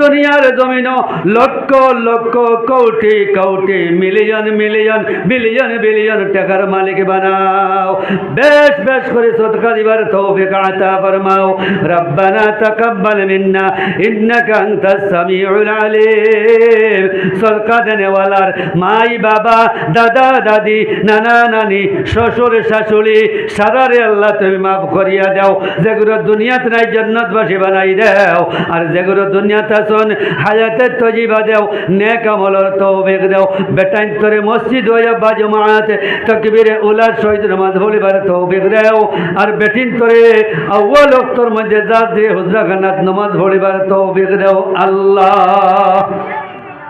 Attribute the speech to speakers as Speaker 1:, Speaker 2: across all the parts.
Speaker 1: দুনিয়ার জমিন lakh lakh crore crore million million, billion billion টাকার মালিক বানাও। বেশ বেশ করে সদকা দিবার তৌফিক আতা ফরমাও। রব্বানা তাকাব্বাল মিন্না, ইন্নাকা আনতাস সামিউল আলিম। সদকা দেনেওয়ালার মাই বাবা, দাদা, দাদি, নানা, নানি, শ্বশুর, শাশুড়ি, সারারে আল্লাহ তুমি মাফ করিয়া দাও। যেগুলো দুনিয়াত নাই, জন্নতবাসী বানাই দাও। আর যেগুলো দুনিয়াত আসন হায়াতের তজিবা দেও, নেক আমলর তৌফিক দেও। বেটাইন তোরে মসজিদ হইয়া বা জমাত তকবীরে উলার শহীদ নামাজ বলিবার তৌফিক দেও। আর বেটিন তোরে আউ্বাল অক্তর মধ্যে জাত দিয়ে হুজরা খানাত নামাজ পড়িবার তৌফিক দেও। আল্লাহ।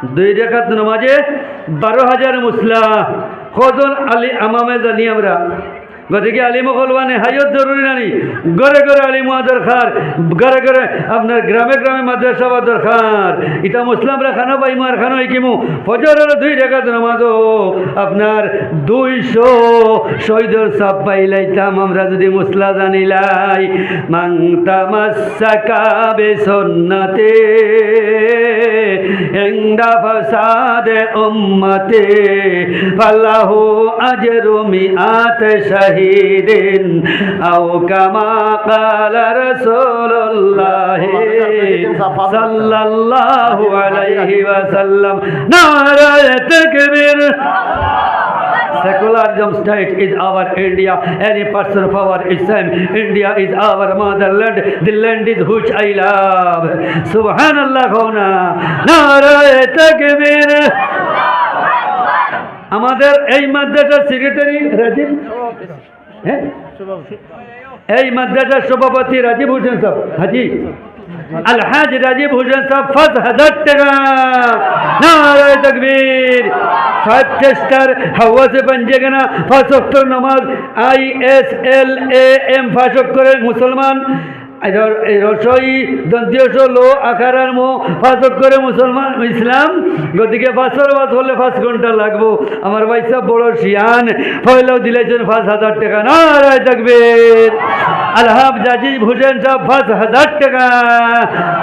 Speaker 1: দুই রেখাত নামাজে বারো হাজার মুসলা। কজন আলী আমামে জানি আমরা। গতিকে আলিম কলবানে হাইয়ত জরুরি নানি। ঘরে ঘরে আলিম হওয়া দরকার ঘরে ঘরে আপনার গ্রামে গ্রামে মাদ্রাসা হওয়া দরকার ইটা মুসলামরা খানো পাই মার খানো কিমু ফজর হলো দুই রেখাত নামাজও আপনার দুইশো শহীদর সাপ পাইলাইতাম। আমরা যদি মুসলা জানিলাই, মাংতামাসাকা বেসন্নতে এংদা ফসাদে উম্মতে ফাল্লাহু আজরু আত শহীদিন আও কামা কাল রসুল্লাহ সাল্লাল্লাহু আলাইহি ওয়াসাল্লাম নারায়ে তাকবীর Secularism state is our India. Any person of our Islam, India is our motherland. The land is which I love. Subhanallah khona. Takbir. আমাদের এই মাদ্রাসার সেক্রেটারি রাজীব হ্যাঁ এই মাদ্রাসার সভাপতি রাজীব হোসেন সাহেব হাজি আলহাজ রাজীব হোসেন সাহেব পাঁচ হাজার টাকা নারায় তকবীর। ফাইভ টেস্টার হাওয়াজে পাঞ্জেগানা অক্টর নামাজ I S L A M ফাঁস অক্ষরের মুসলমান। রসই দন্তীয়স লো আকারার মো পাঁচ করে মুসলমান ইসলাম। গতিকে পাঁচশোর বাদ হলে পাঁচ ঘণ্টা লাগবো। আমার ভাই সব বড় শিয়ান। পয়লাও দিলেছেন পাঁচ হাজার টাকা। না রায় থাকবে আলহাব জাজি ভুসেন সব হাজার টাকা।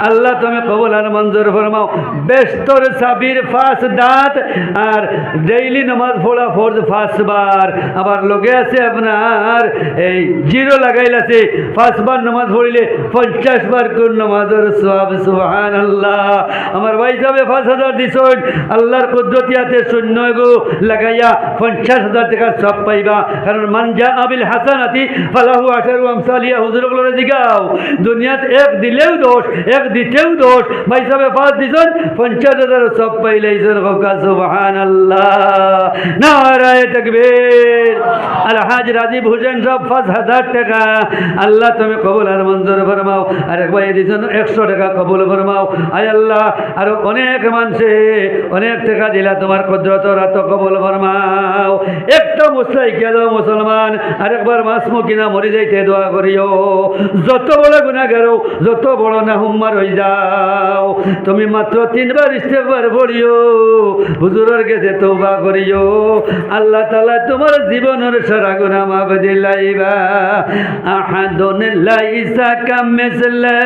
Speaker 1: আল্লাহ তুমি কবল আর মঞ্জুর ফরমাও। বেস্তর সাবির ফাঁস দাঁত আর ডেইলি নামাজ পড়া ফোর্জ ফাঁস বার। আবার লোকে আছে আপনার, এই জিরো লাগাইল আছে বার নামাজ পড়িলে পঞ্চাশ বার কোন নামাজের সব সুহান আল্লাহ আমার ভাই সাহেব পাঁচ হাজার দিছন। আল্লাহর কুদরতিয়াতে শূন্য গো, লাগাইয়া পঞ্চাশ হাজার টাকার সব পাইবা। কারণ মানজা আবিল হাসানাতি ফালাহু আশারু আমসালিয়া হুজুরগুলোরে জিগাও। দুনিয়াত এক দিলেও দোষ, এক দিতেও দোষ। ভাই সাহেব পাঁচ দিছন, পঞ্চাশ হাজার সব সুবহান আল্লাহ নারায় তাকবীর। রাজীব হোসেন সব পাঁচ হাজার টাকা। আল্লাহ তুমি কবুল আর মঞ্জুর ফরমাও। আর একবার দিছন একশো টাকা কবুল ফরমাও। আয় আল্লাহ, আর অনেক মানুষে অনেক টাকা দিলা তোমার কুদরত, রাত কবুল ফরমাও। একটা মুসলাই দাও মুসলমান আর একবার মাছ কিনা মরি যাইতে দোয়া করিও। যত বড় গুণাগার যত বড় না হুম্মার হয়ে যাও। তুমি মাত্র তিনবার ইস্তেফার পড়িও। হুজুরের কাছে বা করিও। আল্লাহ তালা তোমার জীবনের সারা গুণা মাফ দিলাইবা। দোনে লাইসা কামিসলা